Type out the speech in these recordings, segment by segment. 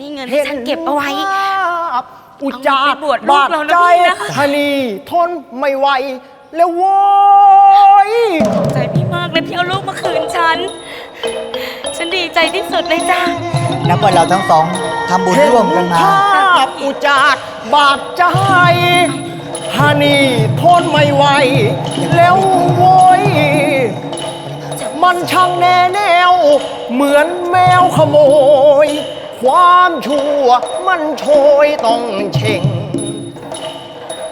นี่เงินที่ฉันเก็บเอาไว้ภาพอุจจาเอาระไปบวชลูกเรานะบดใจพี่นะธนีทนไม่ไหว แล้วโว้ยใจพี่มากเลยที่เอาลูกมาคืนฉัน ฉันดีใจที่สุดเลยจ้านับว่าเราทั้งสองทำบุญร่วมกันมาเห็ภาพอุจจาระบาดใจธนีทนไม่ไหว แล้วโว้ย มันช่างแน่แนว เหมือนแมวขโมย ความชั่วมันโชยต้องเช่ง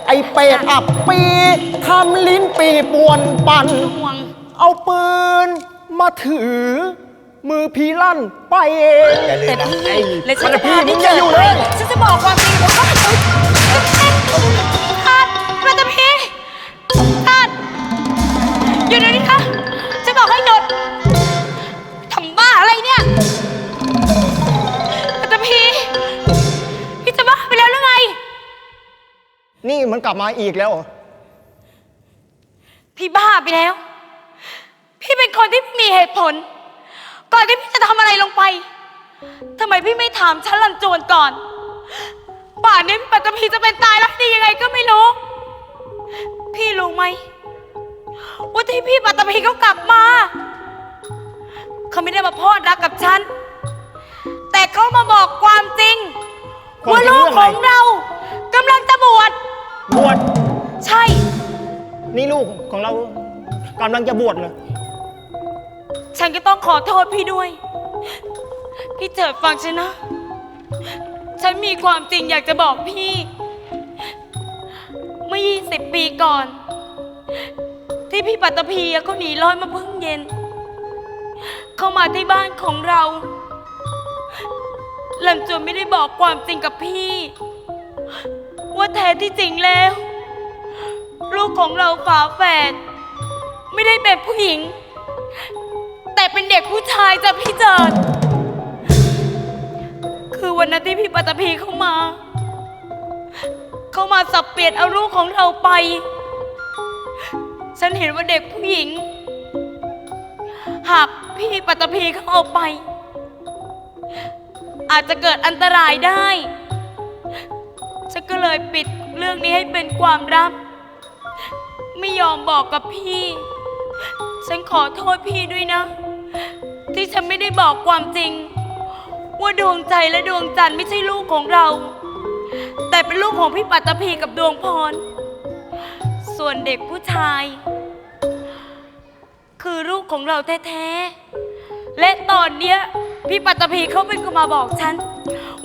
ไอเป็ดอับปีทำลิ้นปีป่วนปันห่วงเอาปืนมาถือ มือพีลั่นไปเองอย่าลืแต่มนะพี่ไอ้และฉันจะพี่พามึที่งเจอย่าออยู่ไปเลยฉันจะบอกความจริงแล้วก็ มันกลับมาอีกแล้วเหรอพี่บ้าไปแล้ว พี่เป็นคนที่มีเหตุผล ก่อนที่พี่จะทำอะไรลงไปทำไมพี่ไม่ถามฉันลันจวนก่อนป่านนี้ปัตตภีจะเป็นตายรักดียังไงก็ไม่รู้ พี่รู้ไหมว่าที่พี่ปัตตภีเขากลับมา เขาไม่ได้มาพอดรักกับฉัน แต่เขามาบอกความจริงว่าลูกของเรากำลังจะบวช บวชใช่ นี่ลูกของเรากำลังจะบวชเลยฉันก็ต้องขอโทษพี่ด้วย พี่เจิดฟังฉันนะ ฉันมีความจริงอยากจะบอกพี่ เมื่อ 20 ปีก่อน ที่พี่ปัตตภีอะเขาหนีร้อยมาเพิ่งเย็น เข้ามาที่บ้านของเราลันจวนไม่ได้บอกความจริงกับพี่ ว่าแท้ที่จริงแล้ว ลูกของเราฝาแฝดไม่ได้เป็นผู้หญิง แต่เป็นเด็กผู้ชายจ้ะพี่เจิด คือวันนั้นที่พี่ปัตตภีเข้ามา เข้ามาสับเปลี่ยนเอาลูกของเราไป ฉันเห็นว่าเด็กผู้หญิง หากพี่ปัตตภีเขาเอาไป อาจจะเกิดอันตรายได้ ฉันก็เลยปิดเรื่องนี้ให้เป็นความลับ ไม่ยอมบอกกับพี่ ฉันขอโทษพี่ด้วยนะ ที่ฉันไม่ได้บอกความจริง ว่าดวงใจและดวงจันทร์ไม่ใช่ลูกของเรา แต่เป็นลูกของพี่ปัตตภีกับดวงพร ส่วนเด็กผู้ชาย คือลูกของเราแท้ๆ และตอนเนี้ยพี่ปัตตภีเขาเป็นคนมาบอกฉัน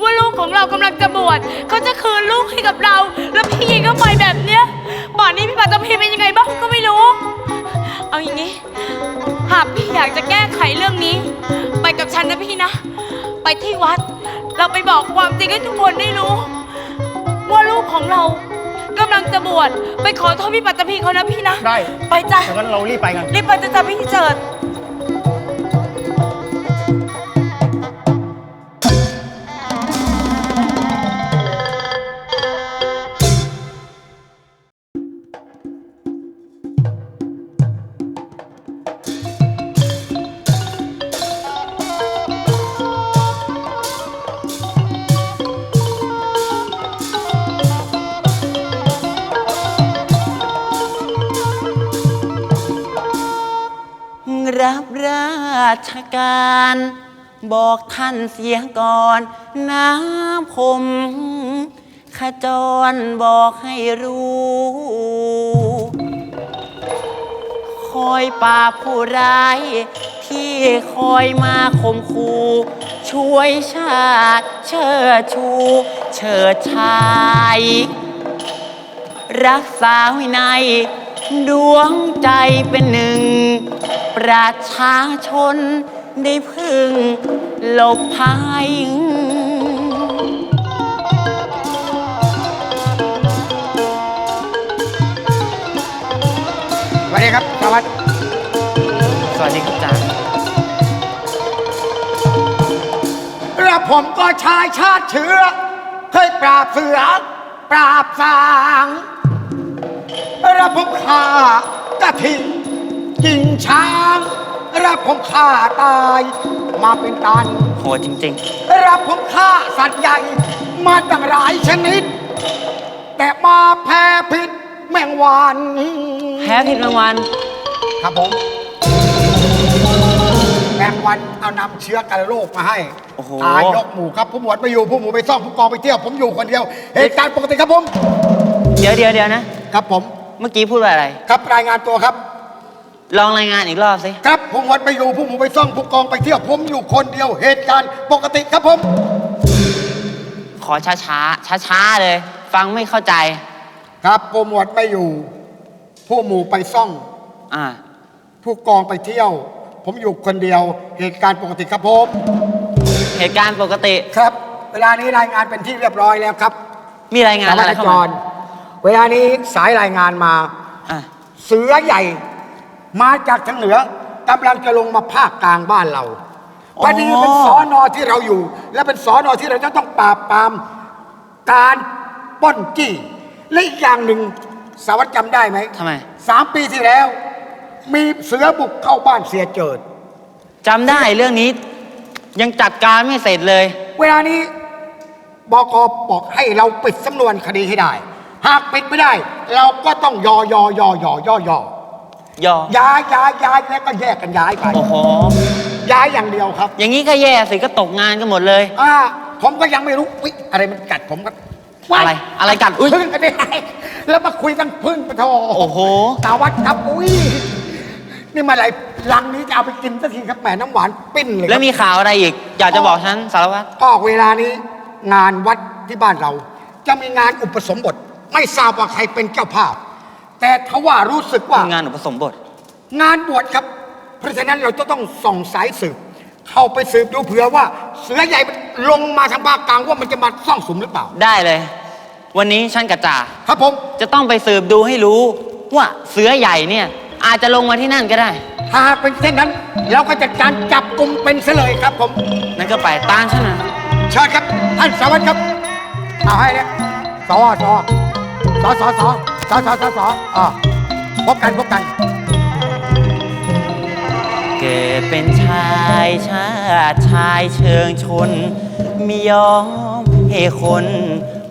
ว่าลูกของเรากำลังจะบวชเขาจะคืนลูกให้กับเรา แล้วพี่ยิงเข้าไปแบบเนี้ยป่านนี้พี่ปัตตภีเป็นยังไงบ้างก็ไม่รู้ เอาอย่างนี้ หากพี่อยากจะแก้ไขเรื่องนี้ ไปกับฉันนะพี่นะ ไปที่วัด เราไปบอกความจริงให้ทุกคนได้รู้ ว่าลูกของเรากำลังจะบวชไปขอโทษพี่ปัตตภีเขานะพี่นะ ได้ไปจ้ะ ดังนั้นเรารีบไปกัน รีบไปจะจ้ะพี่เจิด บอกท่านเสียก่อนนะผมขจรบอกให้รู้ คอยปราบผู้ร้าย ที่คอยมาข่มขู่ช่วยชาติ เชิดชู เชิดชาย รักษาวินัย ดวงใจเป็นหนึ่ง ประชาชน ได้พึ่งหลบภัยสวัสดีครับสวัสดีสวัสดีครับจ่าแล้วผมก็ชายชาติเชื้อ เคยปราบเสือ ปราบสางแล้วผมฆ่ากระทิงกินช้าง รับผมฆ่าตาย มาเป็นตัน โหดจริง รับผมฆ่าสัตว์ใหญ่มาตั้งหลายชนิด แต่มาแพ้พิษแมงวันๆ แพ้ผิดรางวัลครับผมแมงวันเอานำเชื้อกันโรคมาให้โอ้โหตายยกหมู่ครับผู้หมวดไปอยู่ผู้หมู่ไปซ่อมผู้กองไปเที่ยว ผมอยู่คนเดียวเหตุการณ์ปกติครับผม เดี๋ยวเดี๋ยวเดี๋ยวนะ ครับผม เมื่อกี้พูดว่าอะไร ครับรายงานตัวครับ ลองรายงานอีกรอบสิ ครับผู้หมวดไปอยู่ผู้หมู่ไปซ่อมผู้กองไปเที่ยวผมอยู่คนเดียวเหตุการณ์ปกติครับผม ขอช้าช้าช้าช้าๆเลย ฟังไม่เข้าใจ ครับผู้หมวดไปอยู่ ผู้หมู่ไปซ่อง อ่า ผู้กองไปเที่ยว ผมอยู่คนเดียวเหตุการณ์ปกติครับผมเหตุการณ์ปกติ ครับ เวลานี้รายงานเป็นที่เรียบร้อยแล้วครับมีรายงานสารอะไรวัตรเข้าจมารเวลานี้สายรายงานมา อะเสือใหญ่ มาจากทางเหนือกำลังจะลงมาภาคกลางบ้านเราพอดีเป็นสอนอที่เราอยู่ และเป็นสอนอที่เราจะต้องปราบปรามการปล้นจี้และอีกอย่างหนึ่งสารวัตรจำได้ไหมทำไม สามปีที่แล้ว มีเสือบุกเข้าบ้านเสียเจิด จำได้เรื่องนี้ ยังจัดการไม่เสร็จเลย เวลานี้บกบอกให้เราปิดสำนวนคดีให้ได้ หากปิดไม่ได้ เราก็ต้องยอยอยอยอยอย ยอ ย้ายย้ายย้ายแล้วก็แยกกันย้ายไป โอ้โห ย้ายอย่างเดียวครับอย่างนี้ก็แย่สิก็ตกงานกันหมดเลย อ่าผมก็ยังไม่รู้อุ๊ยอะไรมันกัดผมก็อะไรอะไรกัดอุ้ยพึ่งกันได้แล้วมาคุยกันพึ่งปะโทโอ้โหสาวัตรครับอุ้ยนี่มาอะไรลังนี้จะเอาไปกินสักทีครับแหมน้ำหวานปิ้นเลยครับ แล้วมีข่าวอะไรอีก อยากจะบอกฉันสารวัตรก็เวลานี้งานวัดที่บ้านเรา จะมีงานอุปสมบท ไม่ทราบว่าใครเป็นเจ้าภาพ แต่ทว่ารู้สึกว่า งานอุปสมบท งานบวชครับ เพราะฉะนั้นเราจะต้องส่องสายสืบ เข้าไปสืบดูเผื่อว่า เสือใหญ่มันลงมาทางภาคกลางว่ามันจะมาซ่องสุมหรือเปล่า ได้เลย วันนี้ฉันกับจ่าครับผม จะต้องไปสืบดูให้รู้ ว่าเสือใหญ่เนี่ย อาจจะลงมาที่นั่นก็ได้ถ้าเป็นเช่นนั้น เราก็จัดการจับกลุ่มเป็นเสลยครับผม นั่นก็ไปตามฉันนะเชิญครับ ท่านสารวัตรครับ เอาให้เนี่ยสอสอสอสอสอ สอสอสอสออ่าพบกันพบกัน เกิดเป็นชายชาติชายเชิงชนไม่ยอมให้คน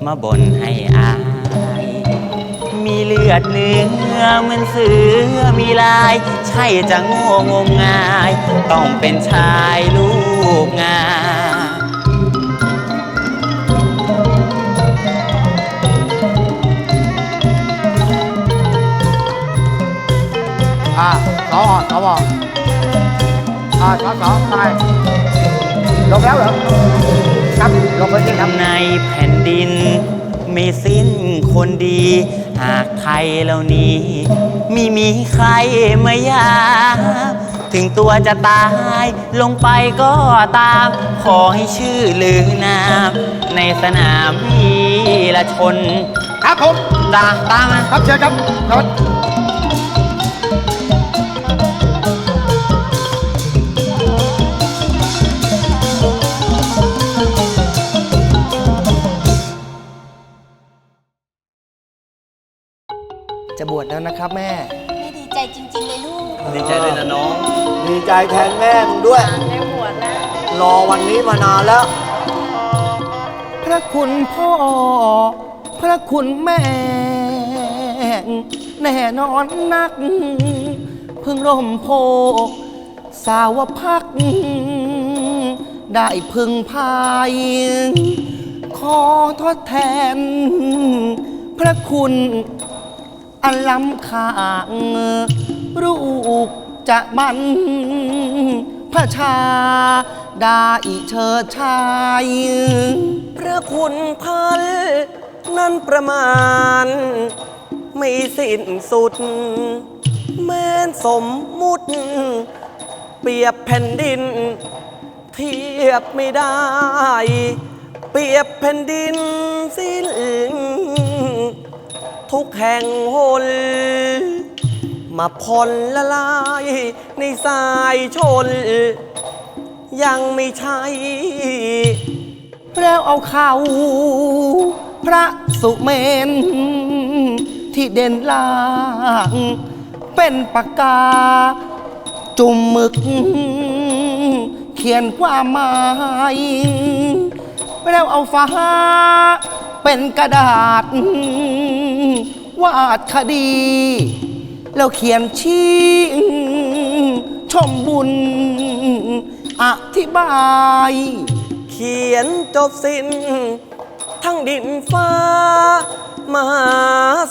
มาบ่นให้อาย มีเลือดเนื้อเหมือนเสือมีลาย ใช่จะโง่งมงาย ต้องเป็นชายลูกงา อ่าสอสวอ่าสอสอไปลงแล้วเหรอครับลงไปที่ครับ ในแผ่นดินไม่สิ้นคนดี หากไทยเหล่านี้ไม่มีใครมายามถึงตัวจะตาย ลงไปก็ตาม ขอให้ชื่อลือนาม ในสนามวีรชน ครับผม ตาตามมา ครับเชิญครับรถ วชแล้วนะครับแม่ แม่ดีใจจริง ๆ เลยลูกดีใจด้วยนะน้อง ดีใจแทนแม่มึงด้วยได้บวชแล้ว รอวันนี้มานานแล้ว พระคุณพ่อ พระคุณแม่ แน่นอนนัก เพึ่งร่มโพสาวพัก ได้พึงพาย ขอทดแทน พระคุณ อันล้ำค่างลูกจะบันพระชาได้เชิดชาย พระคุณพันนั้นประมาณ ไม่สิ้นสุด แม้นสมมุติ เปรียบแผ่นดิน เทียบไม่ได้ เปรียบแผ่นดินสิ้น ทุกแห่งหนมาพลละลายในสายชน ยังไม่ใช่แล้วเอาเขา พระสุเมน ที่เด่นล่าง เป็นปากกา จุ่มหมึก เขียนความหมายแล้วเอาฟ้า เป็นกระดาษ วาดคดี แล้วเขียนชี้ชมบุญ อธิบาย เขียนจบสิ้น ทั้งดินฟ้ามหา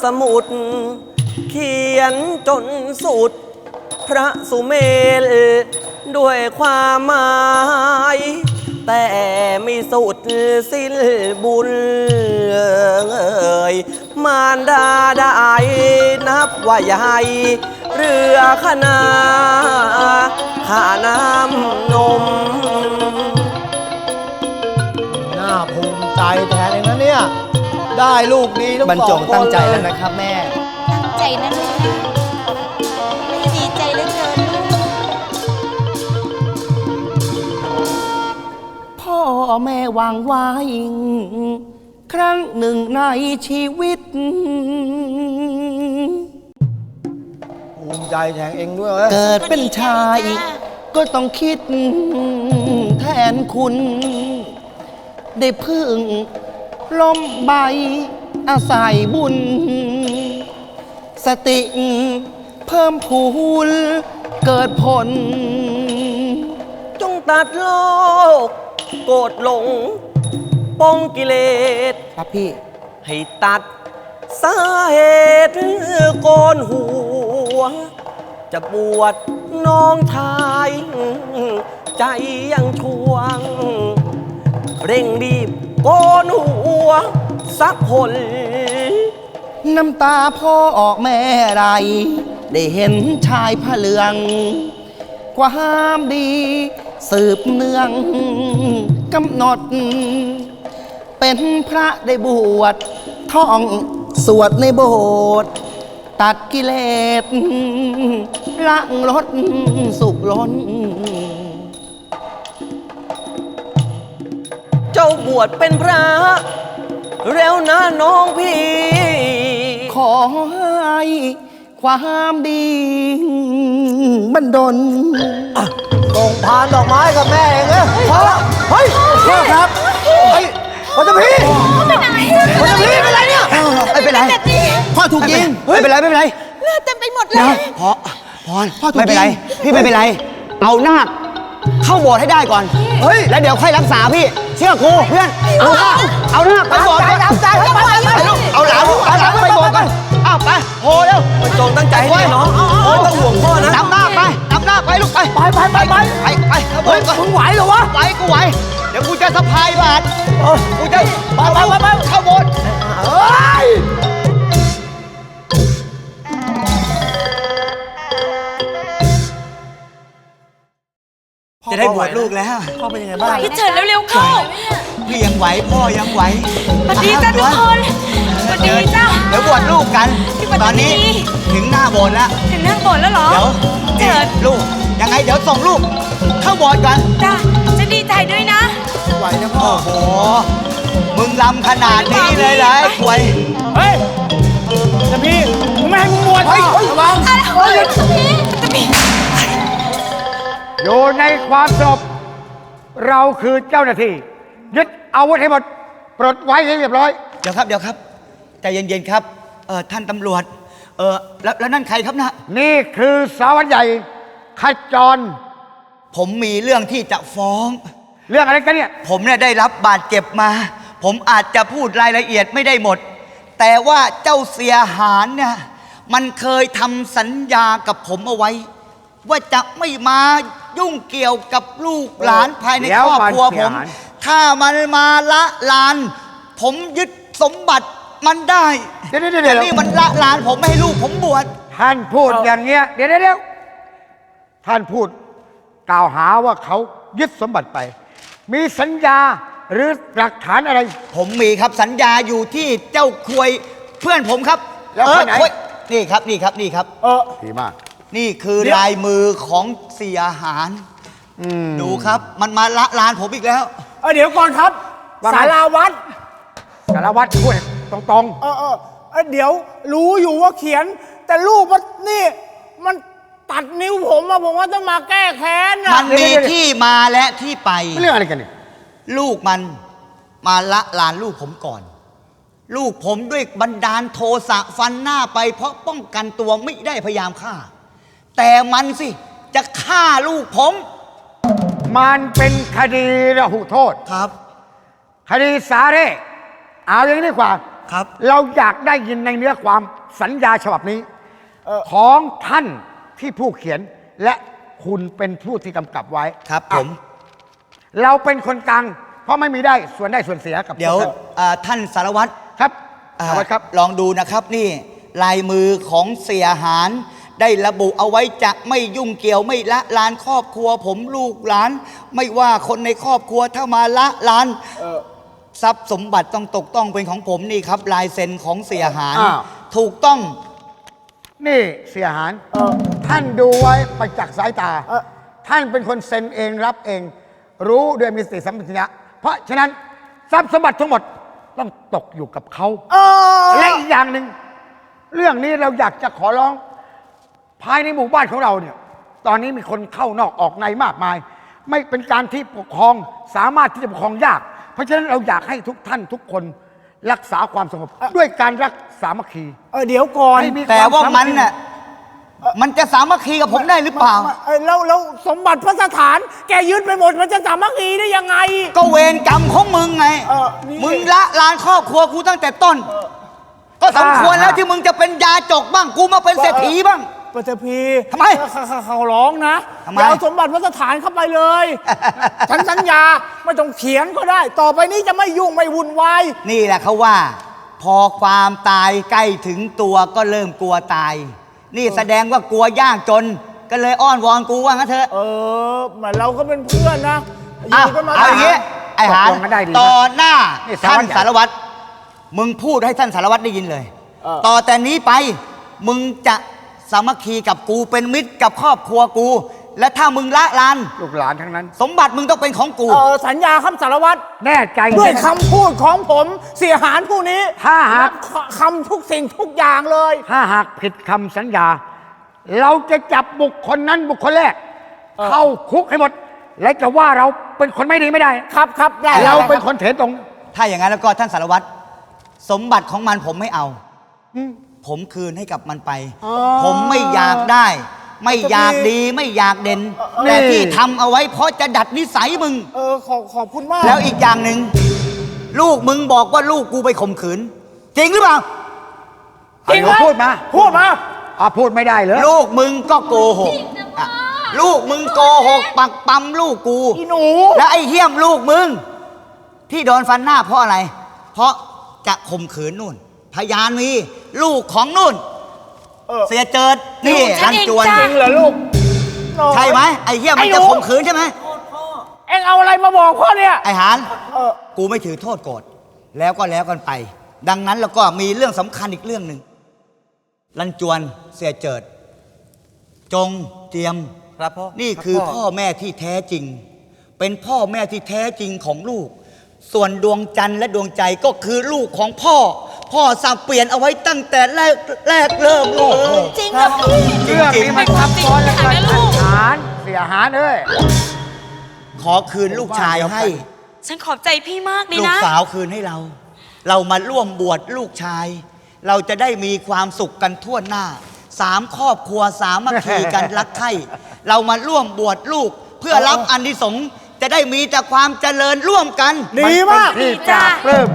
สมุทรเขียนจนสุด พระสุเมล ด้วยความหมาย แต่ไม่สุดสิ้นบุญเอ่ย มารดาได้นับว่าใหญ่เรือขนาข้าน้ำนม น่าภูมิใจแทนเองนะเนี่ย ได้ลูกดีทั้งบรรสจองงคนตั้งใจเลแล้วยนะครับ แม่ ตั้งใจนะลูกนะแม่ดีใจเหลือเกินลูก พ่อแม่วางไว้ ครั้งหนึ่งในชีวิต ภูมิใจแทนเองด้วยเว้ยเกิดเป็นชาย ก็ต้องคิดแทนคุณ ได้พึ่งลมใบอาศัยบุญ สติเพิ่มพูนเกิดผล จงตัดโลก โกรธหลง ปองกิเลส ครับพี่ ให้ตัดสาเหตุโกนหัว จะบวชน้องชาย ใจยังทวง เร่งรีบโกนหัว สักคน น้ำตาพ่อออกแม่ไร ได้เห็นชายผ้าเหลืองความดี สืบเนืองกำหนด เป็นพระได้บวชท่องสวดในโบสถ์ตัดกิเลสละลดสุขล้น เจ้าบวชเป็นพระ แล้วนะน้องพี่ ขอให้ความดีบันดลส่งพานดอกไม้กับแม่เองเอ้ยพ่อเฮ้ยพ่อครับเฮ้ย พ่อจะพี่พ่อจะพี่เป็นไรเนี่ยไม่เป็นไรพ่อถูกยิงไม่เป็นไรไม่เป็นไรเลือดเต็มไปหมดเลเดี๋ยวยพอพรพ่อถูกไม่เป็นไรยิงพี่ไม่เป็นไร เอานาคเข้าโบสถ์ให้ได้ก่อน เฮ้ย แล้วเดี๋ยวค่อยรักษาพี่ เชื่อครูเพื่อน เอานาคเอานาคไปโบสถ์ก่อนเอาใจไปไปลูกเอาหลานเอาหลานไปโบสถ์ก่อนอ้าวไปโหเร็วมันจงตั้งใจให้ดีน้องไม่ต้องห่วงพ่อนะนำหน้าไปนำหน้าไปลูกไป ไปไปไปไปไปไปเฮ้ยมึงไหวเหรอวะ ไหวกูไหว เดี๋ยวกูจะสะพายบาทกูจะไปไปไปไปเข้าโบสถ์เฮ้ยจะได้บวชลูกแล้ว พ่อเป็นยังไงบ้างพี่เฉินเร็วๆเข้าพี่ยังไหวพ่อยังไหวสวัสดีจ้าทุกคนสวัสดีจ้าเดี๋ยวบวชลูกกันพี่ปัตตตานีอนนี้ถึงหน้าโบสถ์แล้ว ถึงนั่งโบสถ์แล้วเหรอ เดี๋ยวเฉินนี่ลูก ยังไงเดี๋ยวส่งลูก เข้าโบสถ์ก่อนจ้าจะดีใจด้วยนะ ไหวนะพ่อ โอ้โห มึงลำขนาดนี้เลยเหรอไอ้ควยเฮ้ยจะพี่ผมไม่ให้มึงบวชเฮ้ยระวังอยู่ในความสงบเราคือเจ้าหน้าที่ ยึดอาวุธให้หมด ปลดไว้ให้เรียบร้อย เดี๋ยวครับ เดี๋ยวครับ ใจเย็นๆครับ เออท่านตำรวจ เออแล้วแล้วนั่นใครครับนะ นี่คือสารวัตรใหญ่ขจร ผมมีเรื่องที่จะฟ้อง เรื่องอะไรกันเนี่ย ผมเนี่ยได้รับบาดเจ็บมา ผมอาจจะพูดรายละเอียดไม่ได้หมด แต่ว่าเจ้าเสียหารเนี่ยมันเคยทำสัญญากับผมเอาไว้ ว่าจะไม่มายุ่งเกี่ยวกับลูกหลานภายในเดี๋ยวครอบครัวมันเสีผยมหายถ้ามันมาละลาน ผมยึดสมบัติมันได้เดี๋ยวเดี๋ยวเดี๋ยว แต่นี่มันละลานผมไม่ให้ลูกผมบวช ท่านพูดอย่างเงี้ยเดี๋ยวเดี๋ยวเดี๋ยวท่านพูดกล่าวหาว่าเขายึดสมบัติไป มีสัญญาหรือหลักฐานอะไร ผมมีครับสัญญาอยู่ที่เจ้าควยเพื่อนผมครับแล้วเออคนไหนควยนี่ครับนี่ครับนี่ครับ เออ ดีมาก นี่คือเดี๋ยว ลายมือของเสียหารดูครับ มันมาละลานผมอีกแล้ว เออเดี๋ยวก่อนครับว่าไง สาราวัดสารวัตรพูดตรงเออเออเออเดี๋ยวรู้อยู่ว่าเขียน แต่รูปมันนี่ มัน ตัดนิ้วผมอะผมว่าต้องมาแก้แค้นมัอะนมีที่มาและที่ไป เรื่องอะไรกันเนี่ยลูกมันมาละลานลูกผมก่อน ลูกผมด้วยบันดาลโทสะฟันหน้าไป เพราะป้องกันตัวไม่ได้พยายามฆ่า แต่มันสิ จะฆ่าลูกผม มันเป็นคดีระหุโทษ ครับ คดีสาเร่เอาอย่างนี้ดีกว่าครับ เราอยากได้ยินในเนื้อความสัญญาฉบับนี้ ของท่าน ที่ผู้เขียนและคุณเป็นผู้ที่กำกับไว้ครับผมเราเป็นคนกลางเพราะไม่มีได้ส่วนได้ส่วนเสียกับเดี๋ยวพกท่านเอ่อท่านสารวัตรครับอ่าสวัสดีครับ ลองดูนะครับนี่ลายมือของเสียหาร ได้ระบุเอาไว้จะไม่ยุ่งเกี่ยวไม่ละลานครอบครัว ผมลูกหลาน ไม่ว่าคนในครอบครัวถ้ามาละลานทรัพย์สมบัติต้องตกต้องเป็นของผมนี่ครับ ลายเซ็นของเสียหาร อ้าว ถูกต้อง นี่เสียหารท่านดูไว้ไปจากสายตาท่านเป็นคนเซ็นเองรับเอง รู้ด้วยมีสติสัมปชัญญะเพราะฉะนั้นทรัพย์สมบัติทั้งหมดต้องตกอยู่กับเขาเออและอีกอย่างหนึ่งเรื่องนี้เราอยากจะขอร้อง ภายในหมู่บ้านของเราเนี่ย ตอนนี้มีคนเข้านอกออกในมากมาย ไม่เป็นการที่ปกครองสามารถที่จะปกครองยาก เพราะฉะนั้นเราอยากให้ทุกท่านทุกคน รักษาความสงบ ด้วยการรักสามัคคี เออเดี๋ยวก่อนให้มี แต่ว่ามันคน่ะมันจะสามัคคีกับผมได้หรือเปล่า เออแล้วแล้วสมบัติพระสถาน แกยึดไปหมดมันจะสามัคคีได้ยังไง ก็เวรกรรมของมึงไง เออนี่ มึงละลานครอบครัวกูตั้งแต่ต้น ก็สมควรแล้วที่มึงจะเป็นยาจกบ้าง กูมาเป็นเศรษฐีบ้าง ปัตภีทำไมเขาเขาเขาร้องนะทำไม อย่าเอาสมบัติพระสถานเข้าไปเลยฉันสัญญาไม่ต้องเขียนก็ได้ ต่อไปนี้จะไม่ยุ่งไม่วุ่นวายนี่แหละเขาว่า พอความตายใกล้ถึงตัวก็เริ่มกลัวตาย นี่แสดงว่ากลัวยากจน ก็เลยอ้อนวอนกูว่างั้นเถอะ เออเหมือนเราก็เป็นเพื่อนนะออะยู่กันมาเอาอย่างงี้ไอ้หานตกลงกันได้ดีนะต่อหน้านี่สารวัท่าตนรใหญ่ สารวัตรมึงพูดให้ท่านสารวัตรได้ยินเลยต่อแต่นี้ไปมึงจะ สามัคคีกับกูเป็นมิตรกับครอบครัวกู และถ้ามึงละลาน ลูกหลานทั้งนั้น สมบัติมึงต้องเป็นของกู เออสัญญาคำสารวัตรแน่ใจด้วยใช่ไหมคำพูดของผมเสียหารผู้นี้ถ้าหากคำทุกสิ่งทุกอย่างเลย ถ้าหากผิดคำสัญญา เราจะจับบุคคลนั้นบุคคลแรก เข้าคุกให้หมด และจะว่าเราเป็นคนไม่ดีไม่ได้ ครับครับได้เราได้เป็นคนเถตรง ถ้าอย่างนั้นแล้วก็ท่านสารวัตรสมบัติของมันผมไม่เอา ผมคืนให้กับมันไปผมไม่อยากได้ ไม่อยากดีไม่อยากเด่นแต่ที่ทำเอาไว้เพราะจะดัดนิสัยมึง เออขอขอบคุณมากแล้วอีกอย่างหนึ่งลูกมึงบอกว่าลูกกูไปข่มขืน จริงหรือเปล่า จริงไหมพูดมาพูดมา อะพูดไม่ได้เลยลูกมึงก็โกหกอะลูกมึงโกหกปักปั๊มลูกกู อีหนู แล้วไอ้เหี้ยมลูกมึง ที่โดนฟันหน้าเพราะอะไร เพราะจะข่มขืนนู่น พยานมี ลูกของนู่น เออ เสียเจิดนี่ลูกฉัรันนเองจวนจ้ะจริงเหรอลูกใช่ไหมไอ้เหี้ยมันจะข่มขืนใช่ไหมเอ็งเอาอะไรมาบอกพ่อเนี่ย ไอ้หานเออ กูไม่ถือโทษโกรธแล้วก็แล้วกันไป ดังนั้นแล้วก็มีเรื่องสำคัญอีกเรื่องหนึ่งรันจวนเสียเจิด จงเจียม ครับพ่อนี่คือพ่อแม่ที่แท้จริง เป็นพ่อแม่ที่แท้จริงของลูก ส่วนดวงจันทร์และดวงใจก็คือลูกของพ่อ พ่อสับเปลี่ยนเอาไว้ตั้งแต่แรกแรกเริ่มเลยจริงเหรอพี่ เรื่องนี้มันซับซ้อนเหลือเกินเป็นความจริงหารเสียหารเอ้ย ขอคืนลูกชายให้ ฉันขอบใจพี่มากเลยลูกนะ สาวคืนให้เรา เรามาร่วมบวชลูกชาย เราจะได้มีความสุขกันทั่วหน้า สามครอบครัวสามัคคีกันรักใคร่เรามาร่วมบวชลูกเพื่อรับอันที่สงส์จะ ได้มีแต่ความเจริญร่วมกัน ดีมาก ที่จะปลื้ม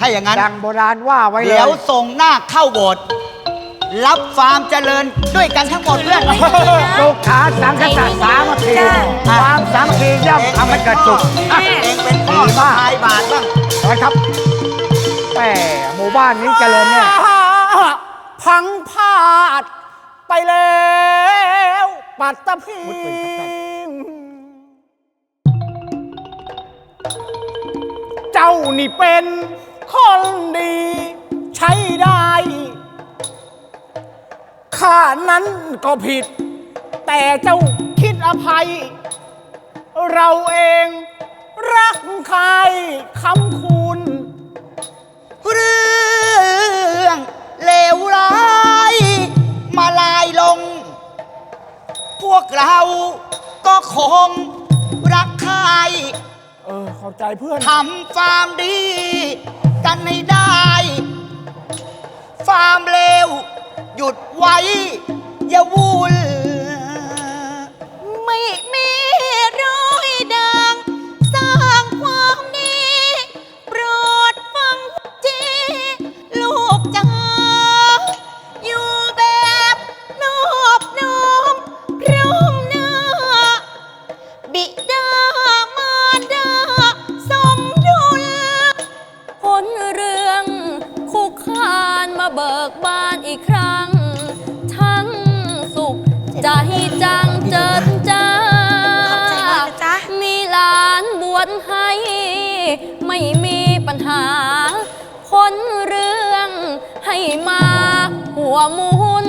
ถ้าอย่างนั้น ดังโบราณว่าไว้เลเดี๋ยยวส่งหน้าเข้าโบสถ์รับความเจริญด้วยกันทั้งหมดเพื่อน ลูกขาสังคตะสามัคคีจ้ะความสามัคคีย่อมทำให้เกิดสุขอะ เองเป็นพ่อดีมาก ชายบาทบ้าง นะครับแหมหมู่บ้านนี้เจริญเนี่ยพังพาดไปแล้ว ปัตตภี เจ้านี่เป็นคนดีใช้ได้ ข้านั้นก็ผิด แต่เจ้าคิดอภัย เราเองรักใครคำคุณ เรื่องเลวร้ายมาลายลง พวกเราก็คงรักใคร เออขอบใจเพื่อน ทำฟาร์มดี กันให้ได้ ฟาร์มเลวหยุดไว้ อย่าวุ่น ไม่มีปัญหาผลเรื่องให้มาหัวมุน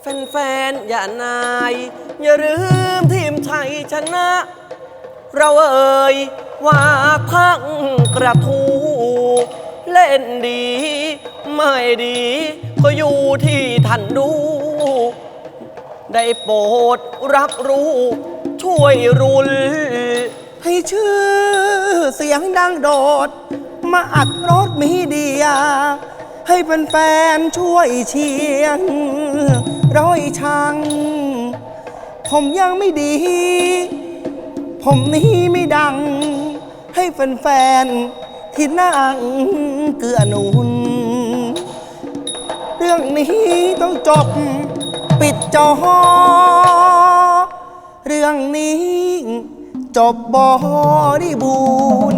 แฟนๆ อย่านาย อย่าลืมทีมชัยชนะ เราเอ่ยว่าพังกระทู เล่นดี ไม่ดี ก็อยู่ที่ท่านดู ได้โปรดรับรู้ ช่วยรุล ให้ชื่อเสียงดังโดด มาอัดรถมีเดีย ให้เป็นแฟนๆช่วยเชียร์ร้อยชัง ผมยังไม่ดี ผมนี้ไม่ดัง ให้แฟนๆที่นั่งเกื้อหนุน เรื่องนี้ต้องจบ ปิดจอ เรื่องนี้ จบบ่อนี่บุญ